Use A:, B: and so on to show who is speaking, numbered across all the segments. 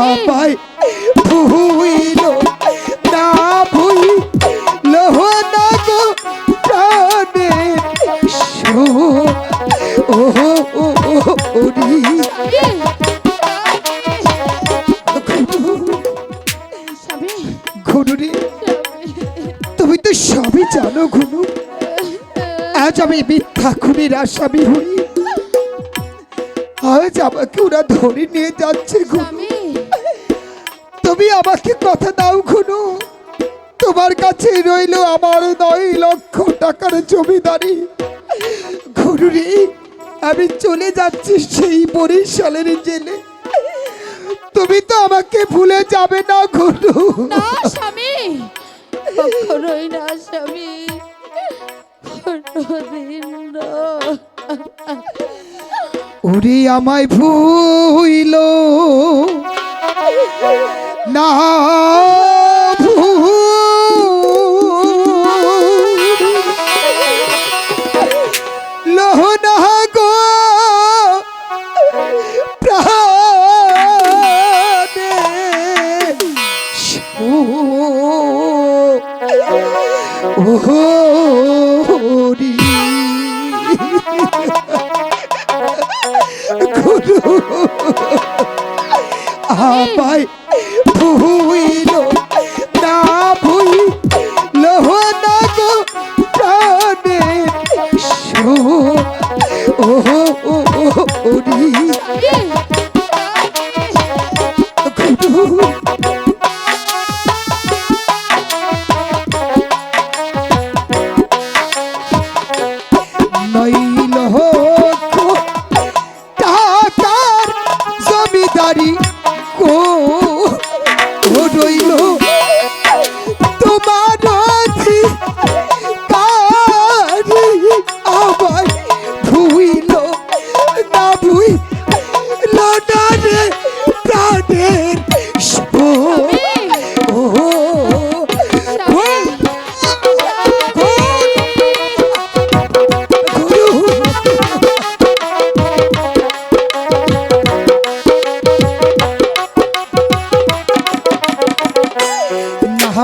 A: আমায় ভুইল না ভুইল না গো প্রাণে শো। ও ওরি। ঘুনুরি তুমি তো সবই জানো ঘুনু। আজ আমি মিথ্যা খুনির আসামি হই। আজ আমাকে ওরা ধরে নিয়ে যাচ্ছে
B: স্বামী।
A: তুমি আমাকে কথা দাও ঘুনু তোমার কাছে রইল আমার নয় লক্ষ টাকার জমিদারি। ঘুনুরি আমি চলে যাচ্ছি সেই বরিশালের জেলে। তুমি তো আমাকে ভুলে যাবে না ঘুনু
B: না স্বামী। কখনোই না স্বামী। কোনোদিন না।
A: ওরে আমায় ভুইল। না লোহনা গুরু আমায় ভুইল না ভুইল না গো প্রাণে শো। ওহরি গুরু নইল রইল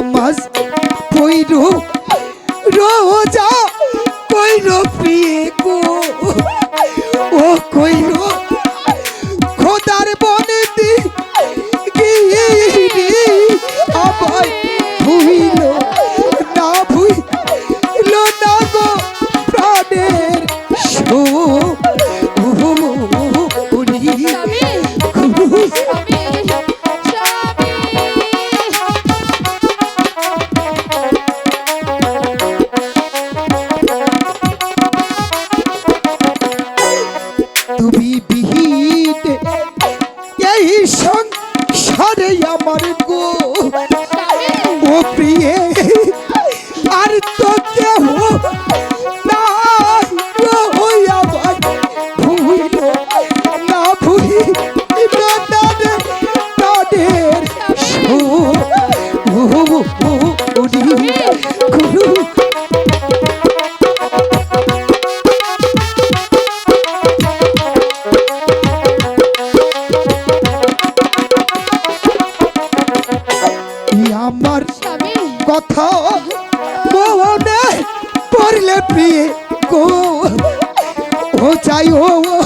A: নামাজ পইর রোজা কইর প্রিয়ে গো ও কইর খোদার বনে দি গিরি আমায় ভুইল না ভুইল না গো প্রাণের শো উরি
B: ওরে
A: আমার
B: গো। ও
A: প্রিয়ে আর তো কেহ আমার কথা মনে পড়লে প্রিয় ও চাই ও